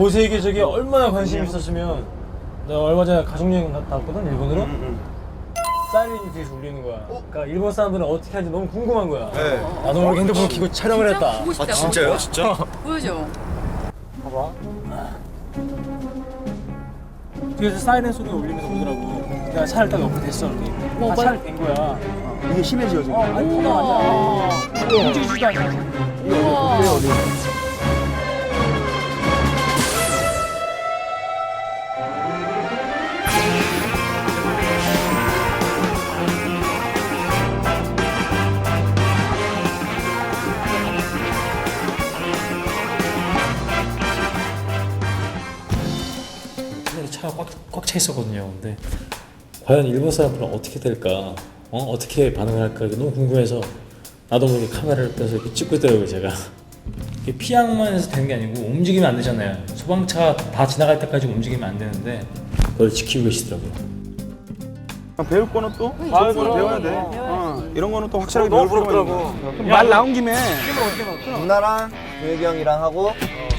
보세계 적에 얼마나 관심 이 있었으면 내가 얼마 전에 가족여행 갔다 왔거든 일본으로? 사이렌이 뒤에서 울리는 거야. 그러니까 일본 사람들은 어떻게 하는지 너무 궁금한 거야. 네. 나도 모르게 핸드폰을 켜고 촬영을 했다. 보고 싶다. 아 진짜요? 진짜? 보여줘. 봐봐. 뒤에서 사이렌 소리가 울리면서 오더라고. 내가 차를 딱 옆에 댔어 이렇게. 다 차를 댄 거야. 이게 심해지요 지금. 어 아니 그거 아니야 움직이지도 않아 우와. 옛날에 차가 꽉 차 있었거든요. 근데 과연 일본 사람들은 어떻게 될까? 어? 어떻게 반응을 할까? 이게 너무 궁금해서 나도 모르게 카메라를 빼서 이렇게 찍고 있더라고요, 제가. 이게 피항만 해서 되는 게 아니고 움직이면 안 되잖아요. 소방차가 다 지나갈 때까지 움직이면 안 되는데 그걸 지키고 계시더라고요. 배울 거는 또 배울 거는 배워야 돼. 어, 이런 거는 또 확실하게 배울 거야. 말 나온 김에 누나랑 도혁이 형이랑 하고